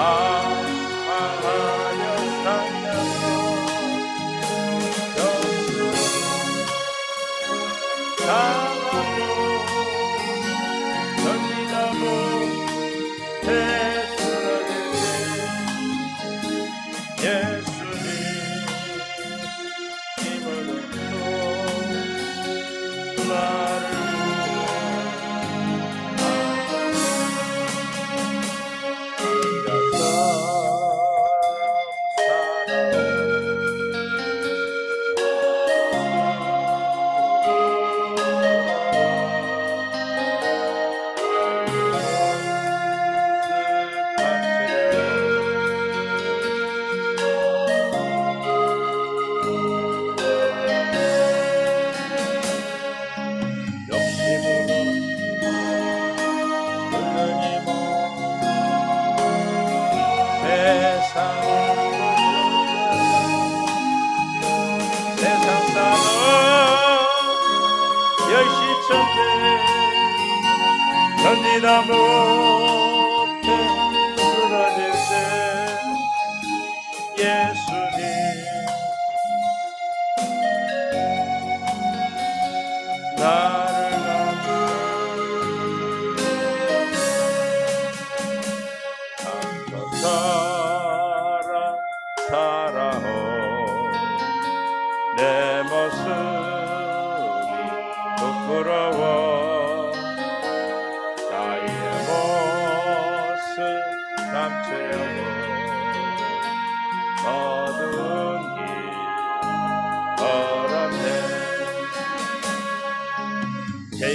사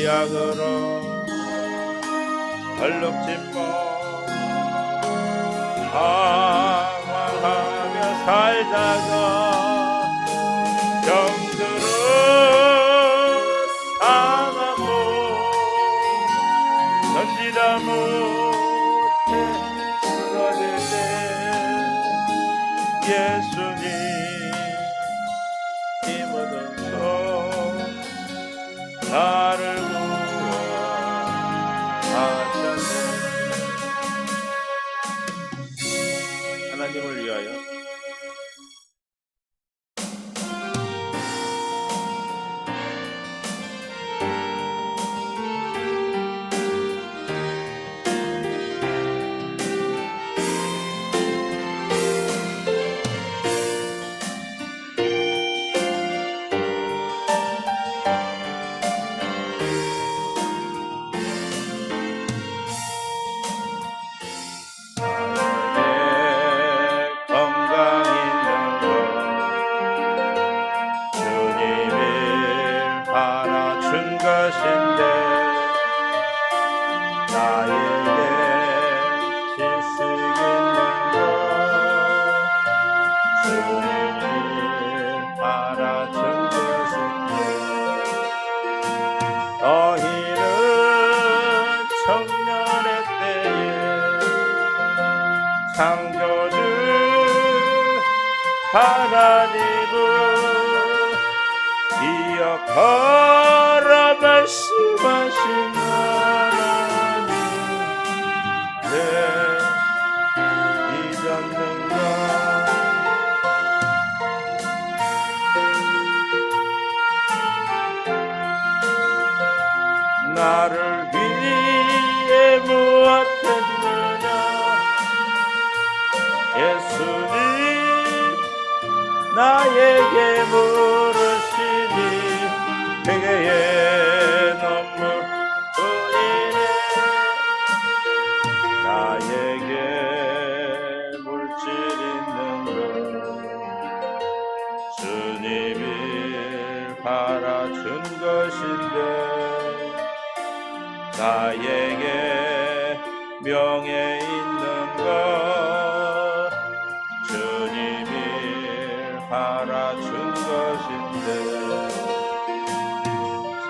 약으로 얼룩짐목 방황하며 살다가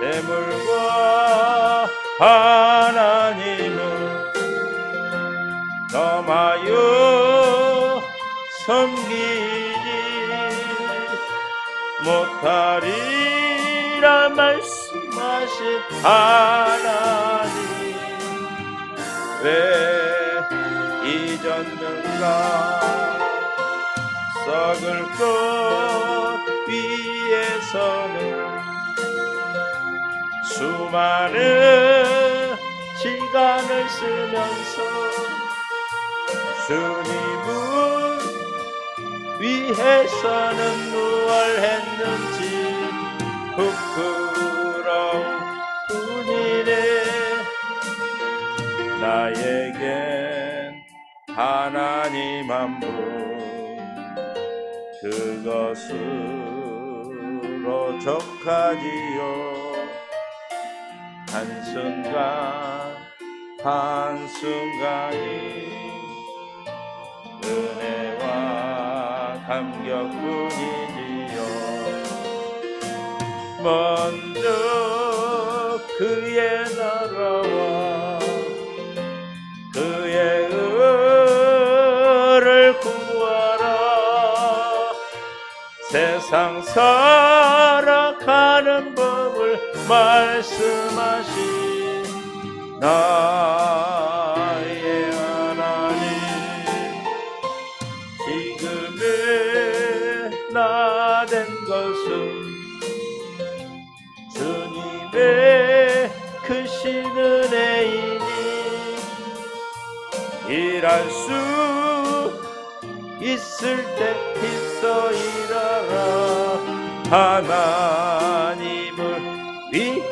재물과 하나님을 넘하여 섬기지 못하리라 말씀하신 하나님. 왜 잊었는가? 썩을 것 위에서는 수많은 시간을 쓰면서 주님을 위해서는 무얼 했는지 부끄러운 뿐이네. 나에겐 하나님 한 분 그것으로 족하지요 한순간 한순간이 은혜와 감격뿐이지요. 먼저 그의 나라와 그의 의를 구하라. 세상 살아가는 말씀하신 나의 하나님. 지금의 나 된 것은 주님의 크신 은혜이니 일할 수 있을 때 힘써 일하라 하나님을 위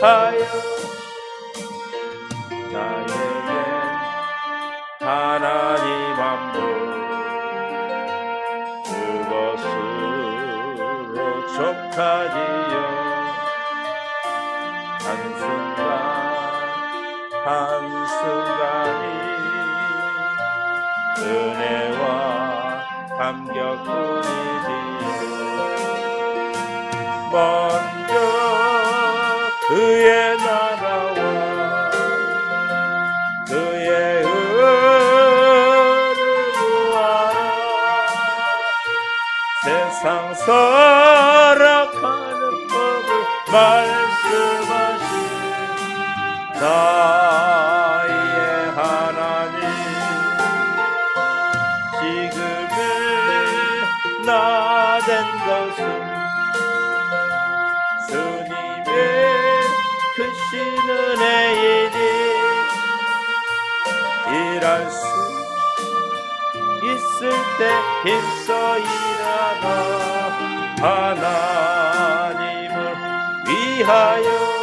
하여 나에게 하나님 한 분 그것으로 족하지요. 한순간 한순간이 은혜와 감격뿐이 나의 하나님 지금의 나된 것은 주님의 크신 은혜이니 일할 수 있을 때 힘써 일하라. 하나님을 위하여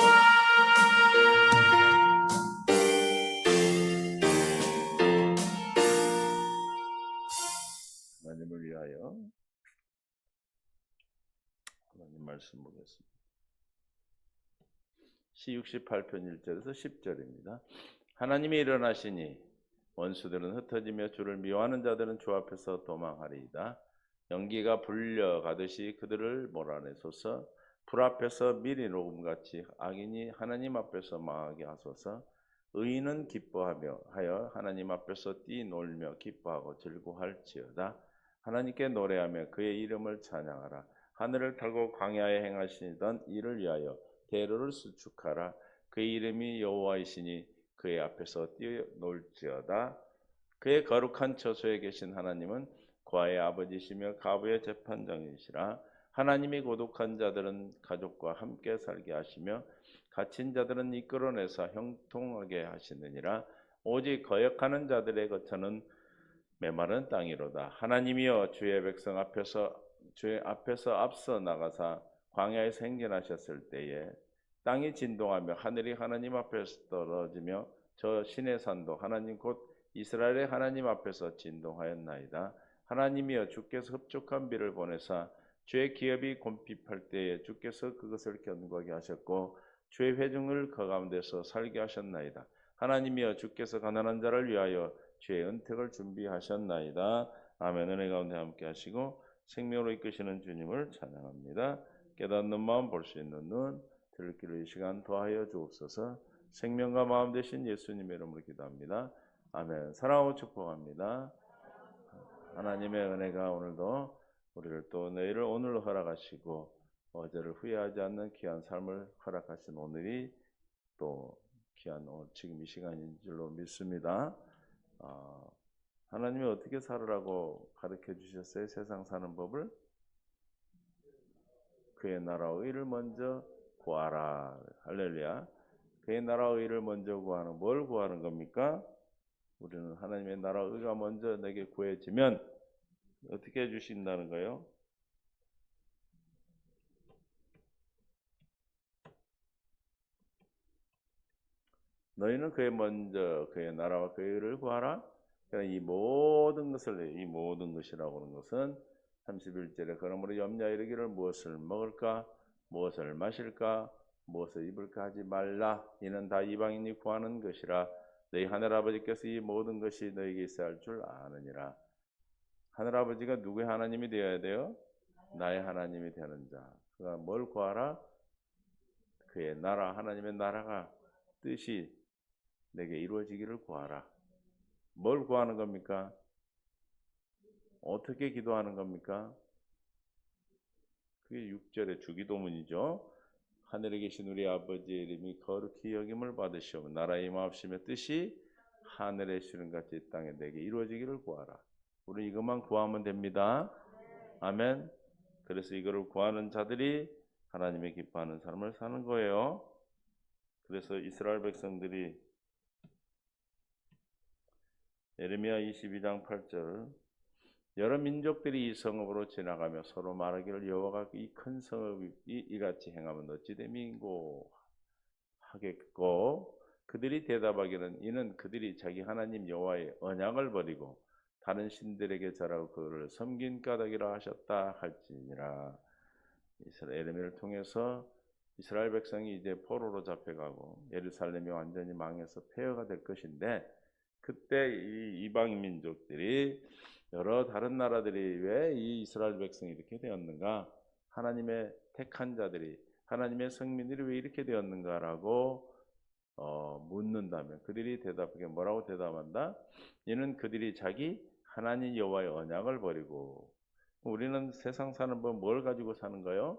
시 68편 1절에서 10절입니다. 하나님이 일어나시니 원수들은 흩어지며 주를 미워하는 자들은 주 앞에서 도망하리이다. 연기가 불려가듯이 그들을 몰아내소서. 불 앞에서 미리 녹음같이 악인이 하나님 앞에서 망하게 하소서. 의인은 기뻐하며 하여 하나님 앞에서 뛰놀며 기뻐하고 즐거할지어다. 하나님께 노래하며 그의 이름을 찬양하라. 하늘을 타고 광야에 행하시던 이를 위하여 대로를 수축하라. 그의 이름이 여호와이시니 그의 앞에서 뛰놀지어다. 그의 거룩한 처소에 계신 하나님은 과의 아버지시며 가부의 재판장이시라. 하나님이 고독한 자들은 가족과 함께 살게 하시며 갇힌 자들은 이끌어내서 형통하게 하시느니라. 오직 거역하는 자들의 거처는 메마른 땅이로다. 하나님이여 주의 백성 앞에서 주의 앞에서 앞서 나가사 광야에서 행진하셨을 때에 땅이 진동하며 하늘이 하나님 앞에서 떨어지며 저 신의 산도 하나님 곧 이스라엘의 하나님 앞에서 진동하였나이다. 하나님이여 주께서 흡족한 비를 보내사 주의 기업이 곤핍할 때에 주께서 그것을 견고하게 하셨고 주의 회중을 그 가운데서 살게 하셨나이다. 하나님이여 주께서 가난한 자를 위하여 주의 은택을 준비하셨나이다. 아멘. 은혜 가운데 함께 하시고 생명으로 이끄시는 주님을 찬양합니다. 깨닫는 마음 볼 수 있는 눈 들을 길을 이 시간 더하여 주옵소서. 생명과 마음 되신 예수님의 이름으로 기도합니다. 아멘. 사랑하고 축복합니다. 하나님의 은혜가 오늘도 우리를 또 내일을 오늘로 허락하시고 어제를 후회하지 않는 귀한 삶을 허락하신 오늘이 또 귀한 오늘 지금 이 시간인 줄로 믿습니다. 아, 하나님이 어떻게 살으라고 가르쳐 주셨어요? 세상 사는 법을 그의 나라와 의를 먼저 구하라. 할렐루야. 그의 나라와 의를 먼저 구하는 뭘 구하는 겁니까? 우리는 하나님의 나라와 의가 먼저 내게 구해지면 어떻게 해 주신다는 거예요? 너희는 그의 먼저 그의 나라와 그의 의를 구하라. 그러니까 이 모든 것을 이 모든 것이라고 하는 것은 31절에 그러므로 염려 이르기를 무엇을 먹을까? 무엇을 마실까? 무엇을 입을까 하지 말라. 이는 다 이방인이 구하는 것이라. 너희 하늘 아버지께서 이 모든 것이 너희에게 있어야 할 줄 아느니라. 하늘 아버지가 누구의 하나님이 되어야 돼요? 나의 하나님이 되는 자. 그가 뭘 구하라? 그의 나라 하나님의 나라가 뜻이 내게 이루어지기를 구하라. 뭘 구하는 겁니까? 어떻게 기도하는 겁니까? 그게 6절의 주기도문이죠. 하늘에 계신 우리 아버지의 이름이 거룩히 여김을 받으시오. 나라의 임하옵심의 뜻이 하늘에 쉬는 같이 이 땅에 내게 이루어지기를 구하라. 우리 이것만 구하면 됩니다. 아멘. 그래서 이거를 구하는 자들이 하나님의 기뻐하는 삶을 사는 거예요. 그래서 이스라엘 백성들이 예레미야 22장 8절 여러 민족들이 이 성읍으로 지나가며 서로 말하기를 여호와가 이 큰 성읍이 이같이 행하면 어찌 됨인고 하겠고 그들이 대답하기는 이는 그들이 자기 하나님 여호와의 언약을 버리고 다른 신들에게 절하고 그를 섬긴 까닭이라 하셨다 할지니라. 이스라엘 에르미를 통해서 이스라엘 백성이 이제 포로로 잡혀가고 예루살렘이 완전히 망해서 폐허가 될 것인데 그때 이 이방 민족들이 여러 다른 나라들이 왜 이 이스라엘 백성이 이렇게 되었는가? 하나님의 택한 자들이 하나님의 성민들이 왜 이렇게 되었는가라고 어, 묻는다면 그들이 대답하게 뭐라고 대답한다? 이는 그들이 자기 하나님 여호와의 언약을 버리고 우리는 세상 사는 법 뭘 가지고 사는 거요?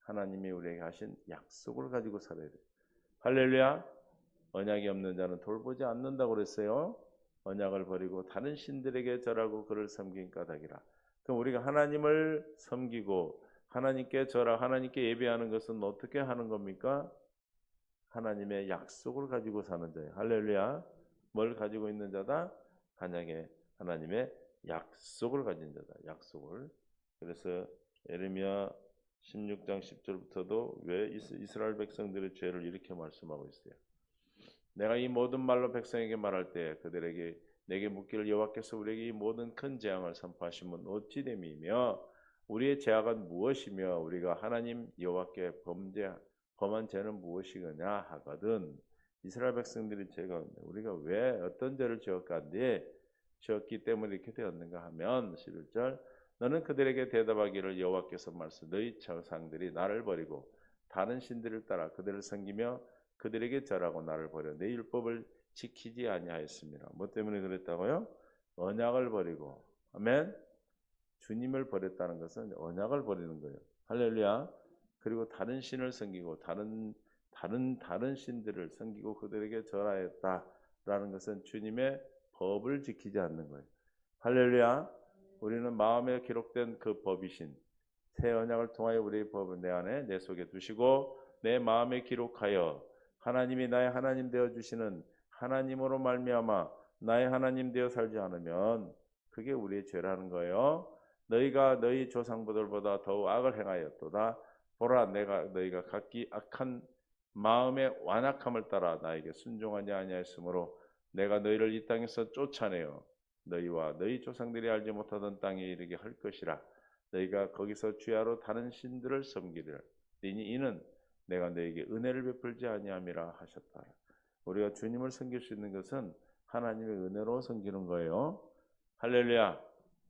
하나님이 우리에게 하신 약속을 가지고 살아야 돼. 할렐루야. 언약이 없는 자는 돌보지 않는다고 그랬어요. 언약을 버리고 다른 신들에게 절하고 그를 섬긴 까닭이라. 그럼 우리가 하나님을 섬기고 하나님께 절하 하나님께 예배하는 것은 어떻게 하는 겁니까? 하나님의 약속을 가지고 사는 자예요. 할렐루야. 뭘 가지고 있는 자다? 한양에 하나님의 약속을 가진 자다. 약속을. 그래서 에르미야 16장 10절부터도 왜 이스라엘 백성들의 죄를 이렇게 말씀하고 있어요. 내가 이 모든 말로 백성에게 말할 때 그들에게 내게 묻기를 여호와께서 우리에게 이 모든 큰 재앙을 선포하시면 어찌 됨이며 우리의 죄악은 무엇이며 우리가 하나님 여호와께 범죄 범한 죄는 무엇이거냐 하거든. 이스라엘 백성들이 죄가 우리가 왜 어떤 죄를 지었간데 지었기 때문에 이렇게 되었는가 하면 11절 너는 그들에게 대답하기를 여호와께서 말씀 너희 조상들이 나를 버리고 다른 신들을 따라 그들을 섬기며 그들에게 절하고 나를 버려 내 율법을 지키지 아니하였습니다. 뭐 때문에 그랬다고요? 언약을 버리고 아멘. 주님을 버렸다는 것은 언약을 버리는 거예요. 할렐루야. 그리고 다른 신을 섬기고 다른 다른 다른 신들을 섬기고 그들에게 절하였다라는 것은 주님의 법을 지키지 않는 거예요. 할렐루야. 우리는 마음에 기록된 그 법이신 새 언약을 통하여 우리의 법을 내 안에 내 속에 두시고 내 마음에 기록하여 하나님이 나의 하나님 되어 주시는 하나님으로 말미암아 나의 하나님 되어 살지 않으면 그게 우리의 죄라는 거예요. 너희가 너희 조상들보다 더욱 악을 행하였도다. 보라 내가 너희가 각기 악한 마음의 완악함을 따라 나에게 순종하지 아니하였으므로 내가 너희를 이 땅에서 쫓아내어 너희와 너희 조상들이 알지 못하던 땅에 이르게 할 것이라 너희가 거기서 주야로 다른 신들을 섬기리라 이니 이는 내가 너에게 은혜를 베풀지 아니함이라 하셨다. 우리가 주님을 섬길 수 있는 것은 하나님의 은혜로 섬기는 거예요. 할렐루야.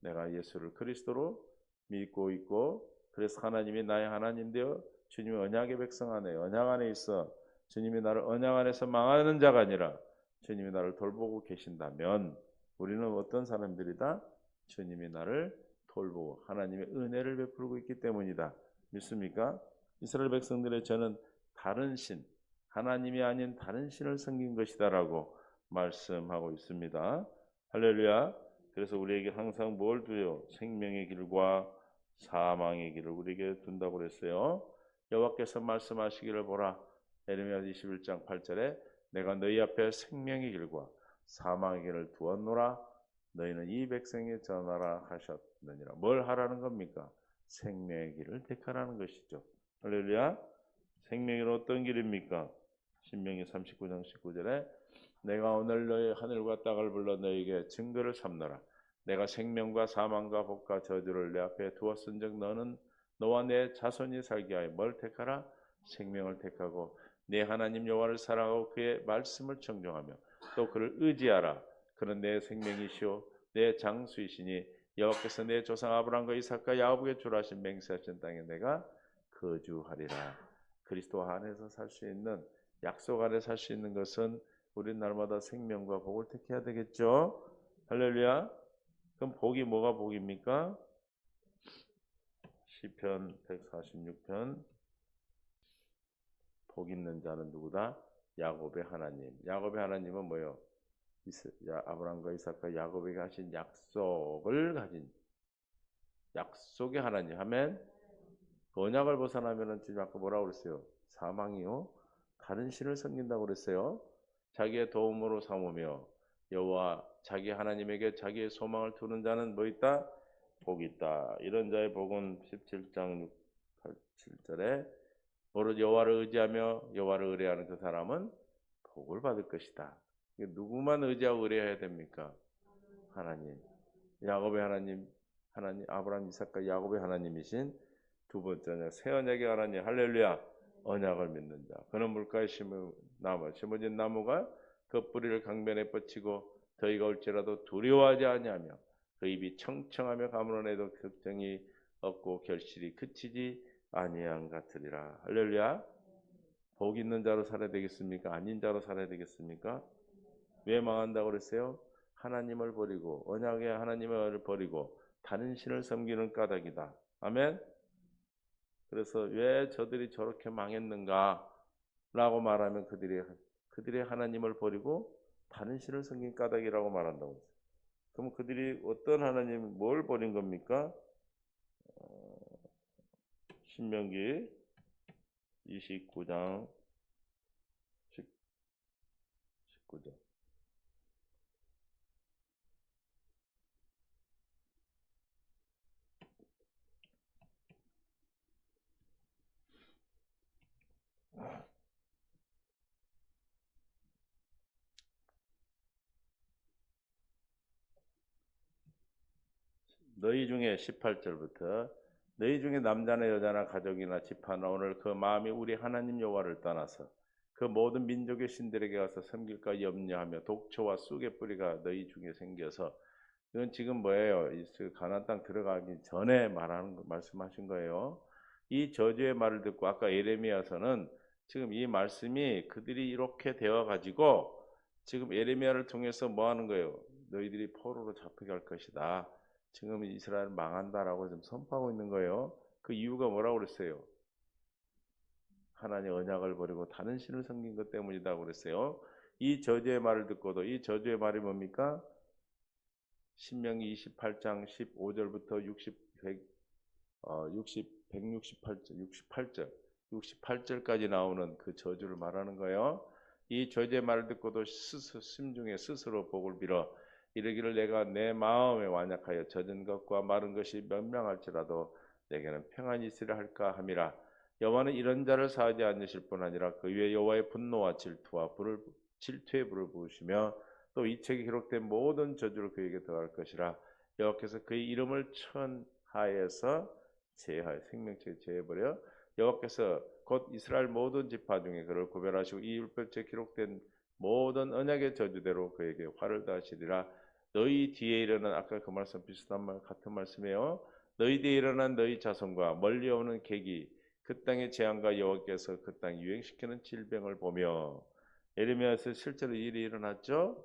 내가 예수를 그리스도로 믿고 있고 그래서 하나님이 나의 하나님 되어 주님의 언약의 백성 안에 언약 안에 있어 주님이 나를 언약 안에서 망하는 자가 아니라 주님이 나를 돌보고 계신다면 우리는 어떤 사람들이다? 주님이 나를 돌보고 하나님의 은혜를 베풀고 있기 때문이다. 믿습니까? 이스라엘 백성들의 저는 다른 신, 하나님이 아닌 다른 신을 섬긴 것이다라고 말씀하고 있습니다. 할렐루야. 그래서 우리에게 항상 뭘 두요? 생명의 길과 사망의 길을 우리에게 둔다고 그랬어요. 여호와께서 말씀하시기를 보라. 에르미야 21장 8절에 내가 너희 앞에 생명의 길과 사망의 길을 두었노라. 너희는 이 백성에 전하라 하셨느니라. 뭘 하라는 겁니까? 생명의 길을 택하라는 것이죠. 할렐루야. 생명은 어떤 길입니까? 신명기 39장 19절에 내가 오늘 너희 하늘과 땅을 불러 너에게 증거를 삼노라. 내가 생명과 사망과 복과 저주를 내 앞에 두었은즉 너는 너와 내 자손이 살게 하여 뭘 택하라? 생명을 택하고 내 하나님 여호와를 사랑하고 그의 말씀을 청종하며 또 그를 의지하라. 그는 내 생명이시오 내 장수이시니 여호와께서 내 조상 아브라함과 이삭과 야곱에게 주라신 맹세하신 땅에 내가 거주하리라. 그리스도 안에서 살 수 있는 약속 안에 살 수 있는 것은 우리 날마다 생명과 복을 택해야 되겠죠. 할렐루야. 그럼 복이 뭐가 복입니까? 시편 146편 복 있는 자는 누구다? 야곱의 하나님. 야곱의 하나님은 뭐요? 아브라함과 이삭과 야곱에게 하신 약속을 가진 약속의 하나님. 아멘. 언약을 벗어나면은 주님 아까 뭐라고 그랬어요? 사망이요. 다른 신을 섬긴다고 그랬어요. 자기의 도움으로 삼으며 여호와 자기 하나님에게 자기의 소망을 두는 자는 뭐 있다? 복 있다. 이런 자의 복은 17장 6, 8, 7절에 오롯 여호와를 의지하며 여호와를 의뢰하는 그 사람은 복을 받을 것이다. 누구만 의지하고 의뢰해야 됩니까? 하나님. 야곱의 하나님, 하나님 아브라함, 이삭과 야곱의 하나님이신 두 번째는 새 언약의 하나님 할렐루야 언약을 믿는 자. 그는 물가에 심은 나무, 심어진 나무가 그 뿌리를 강변에 뻗치고 더위가 올지라도 두려워하지 아니하며 그 입이 청청하며 가물어내도 걱정이 없고 결실이 그치지 아니한 같으리라. 할렐루야. 복 있는 자로 살아야 되겠습니까? 아닌 자로 살아야 되겠습니까? 왜 망한다고 그랬어요? 하나님을 버리고 언약의 하나님을 버리고 다른 신을 섬기는 까닭이다. 아멘. 그래서 왜 저들이 저렇게 망했는가라고 말하면 그들이 그들의 하나님을 버리고 다른 신을 섬긴 까닭이라고 말한다고 했어요. 그럼 그들이 어떤 하나님 뭘 버린 겁니까? 어, 신명기 29장 19절. 너희 중에 18절부터 너희 중에 남자나 여자나 가족이나 집하나 오늘 그 마음이 우리 하나님 여호와를 떠나서 그 모든 민족의 신들에게 가서 섬길까 염려하며 독초와 쑥의 뿌리가 너희 중에 생겨서 이건 지금 뭐예요? 이 가나안 땅 들어가기 전에 말하는 거, 말씀하신 거예요. 이 저주의 말을 듣고 아까 예레미야서는 지금 이 말씀이 그들이 이렇게 되어 가지고 지금 예레미야를 통해서 뭐 하는 거예요? 너희들이 포로로 잡혀갈 것이다. 지금 이스라엘 망한다라고 지금 선포하고 있는 거예요. 그 이유가 뭐라고 그랬어요? 하나님 언약을 버리고 다른 신을 섬긴 것 때문이다 그랬어요. 이 저주의 말을 듣고도 이 저주의 말이 뭡니까? 신명기 28장 15절부터 60, 100, 어, 60, 168절, 68절, 68절까지 나오는 그 저주를 말하는 거예요. 이 저주의 말을 듣고도 스스, 심중에 스스로 복을 빌어 이르기를 내가 내 마음에 완약하여 젖은 것과 마른 것이 명명할지라도 내게는 평안이 있으려 할까 함이라. 여호와는 이런 자를 사하지 않으실 뿐 아니라 그 위에 여호와의 분노와 질투와 불을 질투의 불을 부으시며 또 이 책에 기록된 모든 저주를 그에게 더할 것이라. 여호와께서 그의 이름을 천하에서 제하여 생명책에 제해버려 여호와께서 곧 이스라엘 모든 지파 중에 그를 구별하시고 이 율법책에 기록된 모든 언약의 저주대로 그에게 화를 다하시리라. 너희 뒤에 일어난 아까 그 말씀 비슷한 말 같은 말씀이에요. 너희 뒤에 일어난 너희 자손과 멀리 오는 계기 그 땅의 재앙과 여호와께서 그 땅 유행시키는 질병을 보며 에르미야에서 실제로 일이 일어났죠.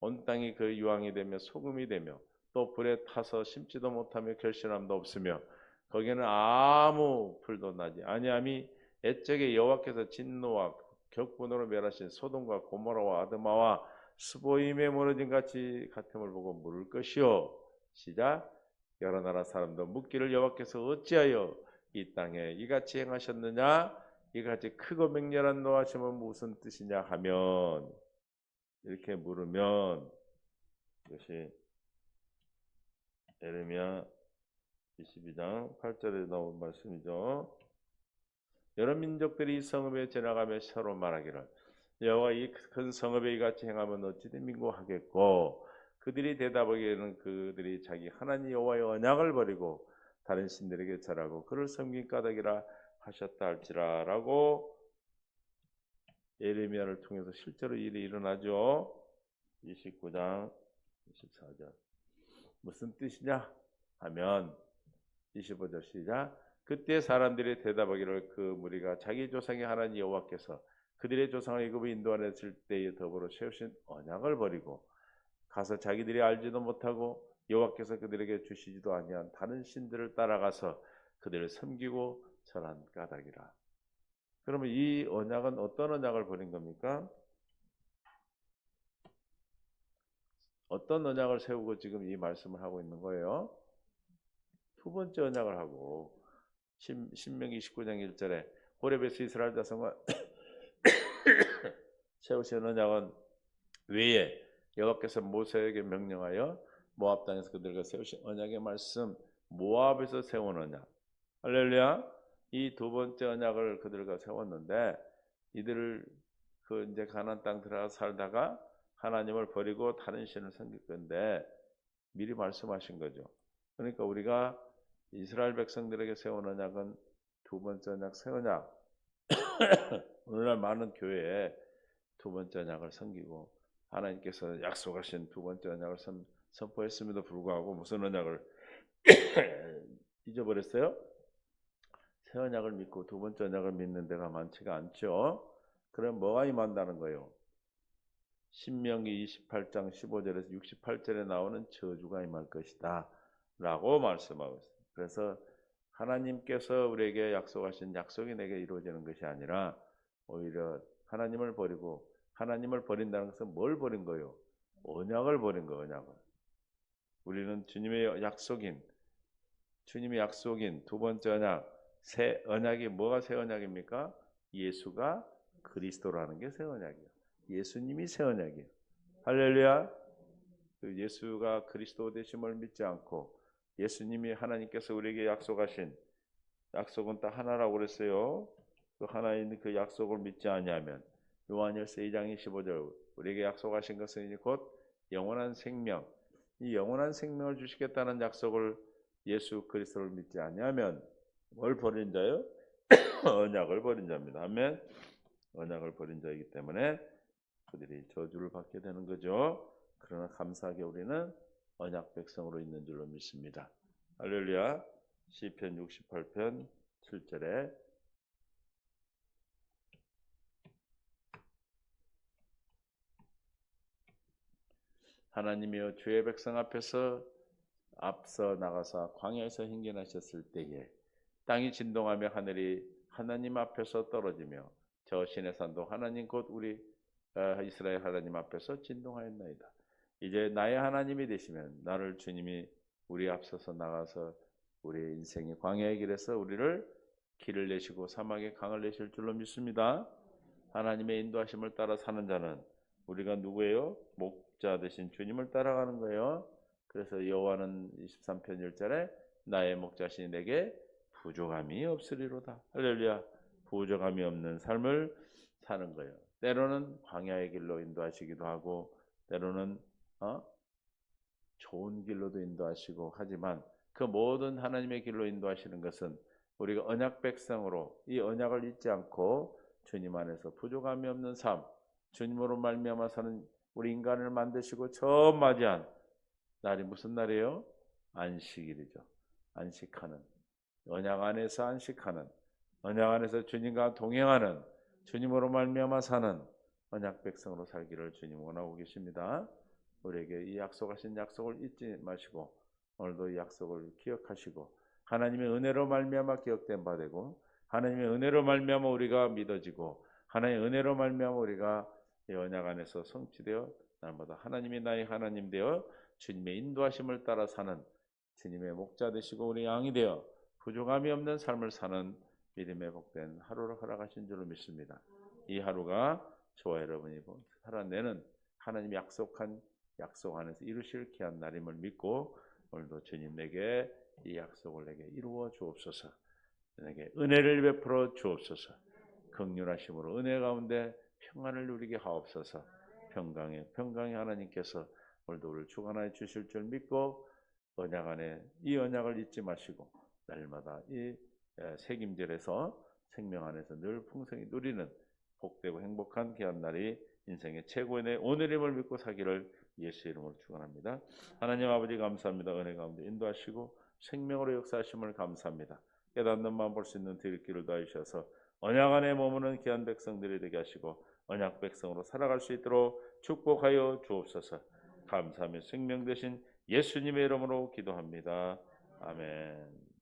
온 땅이 그 유황이 되며 소금이 되며 또 불에 타서 심지도 못하며 결실함도 없으며 거기에는 아무 풀도 나지 아니함이 애적에 여호와께서 진노와 격분으로 멸하신 소돔과 고모라와 아드마와 스보임에 무너진 같이 같음을 보고 물을 것이요. 시작. 여러 나라 사람도 묻기를 여호와께서 어찌하여 이 땅에 이같이 행하셨느냐? 이같이 크고 맹렬한 노하심은 무슨 뜻이냐? 하면 이렇게 물으면 이것이 에레미야 22장 8절에 나온 말씀이죠. 여러 민족들이 이 성읍에 지나가며 서로 말하기를 여호와 이 큰 성읍에 이같이 행하면 어찌된 민고하겠고 그들이 대답하기에는 그들이 자기 하나님 여호와의 언약을 버리고 다른 신들에게 절하고 그를 섬긴 까닭이라 하셨다 할지라라고 예레미야를 통해서 실제로 일이 일어나죠. 29장 24절. 무슨 뜻이냐? 하면 25절 시작 그때 사람들이 대답하기를 그 무리가 자기 조상의 하나님 여호와께서 그들의 조상을 애굽에 인도하였을 때에 더불어 세우신 언약을 버리고 가서 자기들이 알지도 못하고 여호와께서 그들에게 주시지도 아니한 다른 신들을 따라가서 그들을 섬기고 절한 까닭이라. 그러면 이 언약은 어떤 언약을 버린 겁니까? 어떤 언약을 세우고 지금 이 말씀을 하고 있는 거예요? 두 번째 언약을 하고 신, 신명기 29장 1절에 호렙에서 이스라엘 자손과 세우신 언약은 외에 여호와께서 모세에게 명령하여 모압 땅에서 그들과 세우신 언약의 말씀 모압에서 세운 언약 할렐루야 이 두 번째 언약을 그들과 세웠는데 이들을 그 이제 가나안 땅 들어가 살다가 하나님을 버리고 다른 신을 섬길 건데 미리 말씀하신 거죠. 그러니까 우리가 이스라엘 백성들에게 세운 언약은 두 번째 언약 새 언약 오늘날 많은 교회에 두 번째 언약을 섬기고 하나님께서 약속하신 두 번째 언약을 선, 선포했음에도 불구하고 무슨 언약을 잊어버렸어요? 새 언약을 믿고 두 번째 언약을 믿는 데가 많지가 않죠. 그럼 뭐가 임한다는 거예요? 신명기 28장 15절에서 68절에 나오는 저주가 임할 것이다. 라고 말씀하고 있습니다. 그래서 하나님께서 우리에게 약속하신 약속이 내게 이루어지는 것이 아니라 오히려 하나님을 버리고 하나님을 버린다는 것은 뭘 버린 거예요? 언약을 버린 거예요, 언약을. 우리는 주님의 약속인 주님의 약속인 두 번째 언약, 새 언약이 뭐가 새 언약입니까? 예수가 그리스도라는 게 새 언약이에요. 예수님이 새 언약이에요. 할렐루야. 그 예수가 그리스도 되심을 믿지 않고 예수님이 하나님께서 우리에게 약속하신 약속은 딱 하나라고 그랬어요. 그 하나인 그 약속을 믿지 아니하면 요한일서 2장 25절 우리에게 약속하신 것은 곧 영원한 생명. 이 영원한 생명을 주시겠다는 약속을 예수 그리스도를 믿지 아니하면 뭘 버린 자요? 언약을 버린 자입니다. 아멘. 언약을 버린 자이기 때문에 그들이 저주를 받게 되는 거죠. 그러나 감사하게 우리는 언약 백성으로 있는 줄로 믿습니다. 할렐루야. 시편 68편 7절에 하나님이여 주의 백성 앞에서 앞서 나가서 광야에서 행진하셨을 때에 땅이 진동하며 하늘이 하나님 앞에서 떨어지며 저 신의 산도 하나님 곧 우리 어, 이스라엘 하나님 앞에서 진동하였나이다. 이제 나의 하나님이 되시면 나를 주님이 우리 앞서서 나가서 우리의 인생의 광야의 길에서 우리를 길을 내시고 사막에 강을 내실 줄로 믿습니다. 하나님의 인도하심을 따라 사는 자는 우리가 누구예요? 목자 되신 주님을 따라가는 거예요. 그래서 여호와는 23편 1절에 나의 목자신이 내게 부족함이 없으리로다. 할렐루야. 부족함이 없는 삶을 사는 거예요. 때로는 광야의 길로 인도하시기도 하고 때로는 어? 좋은 길로도 인도하시고 하지만 그 모든 하나님의 길로 인도하시는 것은 우리가 언약 백성으로 이 언약을 잊지 않고 주님 안에서 부족함이 없는 삶, 주님으로 말미암아 사는 우리 인간을 만드시고 처음 맞이한 날이 무슨 날이에요? 안식일이죠. 안식하는 언약 안에서 안식하는 언약 안에서 주님과 동행하는 주님으로 말미암아 사는 언약 백성으로 살기를 주님 원하고 계십니다. 우리에게 이 약속하신 약속을 잊지 마시고 오늘도 이 약속을 기억하시고 하나님의 은혜로 말미암아 기억된 바 되고 하나님의 은혜로 말미암아 우리가 믿어지고 하나님의 은혜로 말미암아 우리가 이 언약 안에서 성취되어 날마다 하나님이 나의 하나님 되어 주님의 인도하심을 따라 사는 주님의 목자 되시고 우리 양이 되어 부족함이 없는 삶을 사는 믿음의 복된 하루를 허락하신 줄로 믿습니다. 이 하루가 저와 여러분이 살아내는 하나님 약속한 약속 안에서 이루실 귀한 날임을 믿고 오늘도 주님 내게 이 약속을 내게 이루어 주옵소서. 내게 은혜를 베풀어 주옵소서. 극률하심으로 은혜 가운데 평안을 누리게 하옵소서. 평강의 평강의 하나님께서 오늘도 우리를 주관하여 주실 줄 믿고 언약 안에 이 언약을 잊지 마시고 날마다 이 책임절에서 생명 안에서 늘 풍성히 누리는 복되고 행복한 귀한 날이 인생의 최고의 내 오늘임을 믿고 사기를 예수의 이름으로 축원합니다. 하나님 아버지 감사합니다. 은혜 가운데 인도하시고 생명으로 역사하심을 감사합니다. 깨닫는 마음 볼 수 있는 드릴 길을 도와주셔서 언약 안에 머무는 귀한 백성들이 되게 하시고 언약 백성으로 살아갈 수 있도록 축복하여 주옵소서. 감사하며 생명 되신 예수님의 이름으로 기도합니다. 아멘.